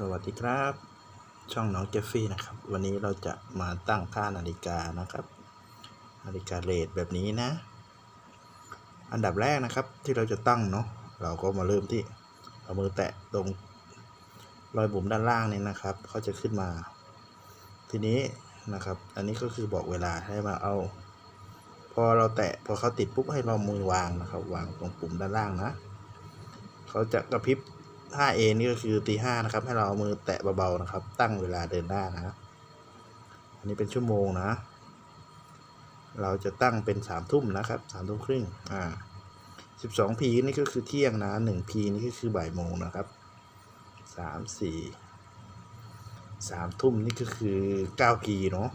สวัสดีครับ ช่องน้องเจฟฟี่นะครับ วันนี้เราจะมาตั้งค่านาฬิกานะครับ นาฬิกาเรทแบบนี้นะ อันดับแรกนะครับที่เราจะตั้งเนาะเราก็มาเริ่มที่เอามือแตะตรงรอยบุ๋มด้านล่างนี่นะครับเขาจะขึ้นมา ทีนี้นะครับ อันนี้ก็คือบอกเวลาให้มาเอา พอเราแตะพอเขาติดปุ๊บให้เรามือวางนะครับ วางตรงปุ่มด้านล่างนะเขาจะกระพริบ 5A นี่ก็คือตีห้านะครับ ให้เราเอามือแตะเบาๆนะครับ ตั้งเวลาเดินหน้านะ อันนี้เป็นชั่วโมงนะ เราจะตั้งเป็นสามทุ่มนะครับสามทุ่มครึ่ง อ่าสิบสองพีนี่ก็คือเที่ยงนะหนึ่งพีนี่ก็คือบ่ายโมงนะครับสามสี่สามทุ่มนี่ก็คือเก้าพีเนาะ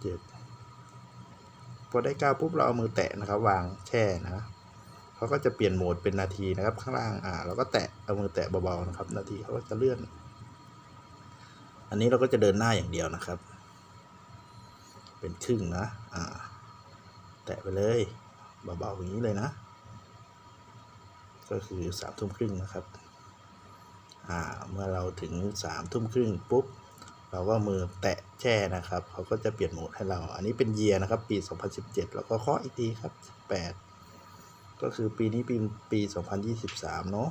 เจ็ดพอได้เก้าปุ๊บเราเอามือแตะนะครับ วางแช่นะ เขาก็จะเปลี่ยนโหมดเป็นนาทีนะครับข้างล่างอ่าเราก็แตะเอามือแตะเบาๆนะครับ นาทีเขาก็จะเลื่อน อันนี้เราก็จะเดินหน้าอย่างเดียวนะครับ เป็นครึ่งนะอ่าแตะไปเลยเบาๆอย่างนี้เลยนะ ก็คือสามทุ่มครึ่งนะครับอ่าเมื่อเราถึงสามทุ่มครึ่งปุ๊บเราก็มือแตะแช่นะครับ เขาก็จะเปลี่ยนโหมดให้เรา อันนี้เป็นเยียนะครับ ปี 2017 แล้วก็เคาะอีกทีครับ8 ก็คือปีนี้ปีปี 2023 เนาะ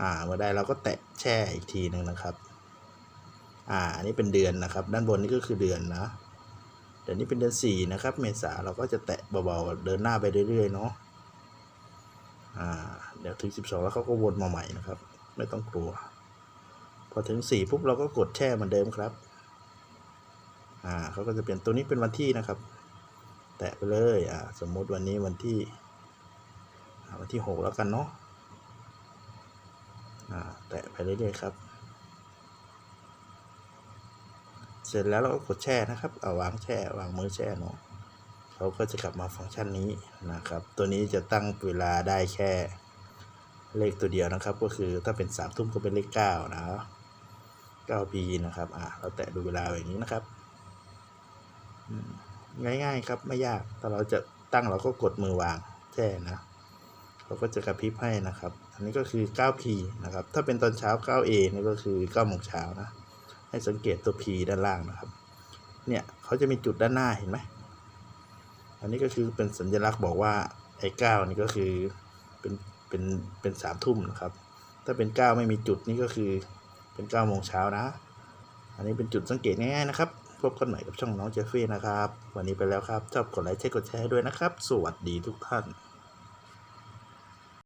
อ่าเมื่อใดเราก็แตะแช่อีกทีหนึ่งนะครับ อ่าอันนี้เป็นเดือนนะครับ ด้านบนนี่ก็คือเดือนนะเดือนนี้เป็นเดือนสี่นะครับ เมษาเราก็จะแตะเบาๆเดินหน้าไปเรื่อยๆเนาะอ่าเดี๋ยวถึง 12 แล้วเขาก็วนมาใหม่นะครับ ไม่ต้องกลัว พอถึงสี่ปุ๊บเราก็กดแช่เหมือนเดิมครับอ่าเขาก็จะเปลี่ยนตัวนี้เป็นวันที่นะครับ แตะไปเลยอ่าสมมุติวันนี้วันที่ วันที่หกแล้วกันเนาะแตะไปเรื่อยๆครับ เสร็จแล้วเราก็กดแช่นะครับเอาวางแช่วางมือแช่เนาะเขาก็จะกลับมาฟังก์ชันนี้นะครับ ตัวนี้จะตั้งเวลาได้แค่เลขตัวเดียวนะครับ ก็คือถ้าเป็นสามทุ่มก็เป็นเลขเก้านะเก้าปีนะครับอ่าเราแตะดูเวลาอย่างนี้นะครับ ง่ายๆครับไม่ยากถ้าเราจะตั้งเราก็กดมือวางแช่นะ เขาก็จะกระพริบให้นะครับ อันนี้ก็คือ 9P นะครับ ถ้าเป็นตอนเช้า 9A นี่ก็คือ9โมงเช้านะ ให้สังเกตตัว P ด้านล่างนะครับ เนี่ยเขาจะมีจุดด้านหน้าเห็นไหม อันนี้ก็คือเป็นสัญลักษณ์บอกว่าไอ้9นี่ก็คือเป็นเป็นเป็นสามทุ่มนะครับ ถ้าเป็น 9 ไม่มีจุดนี่ก็คือเป็น9โมงเช้านะ อันนี้เป็นจุดสังเกตง่ายๆนะครับ พบกันใหม่กับช่องน้องเจฟฟี่นะครับ วันนี้ไปแล้วครับ ชอบกดไลค์ใช้กดแชร์ด้วยนะครับ สวัสดีทุกท่าน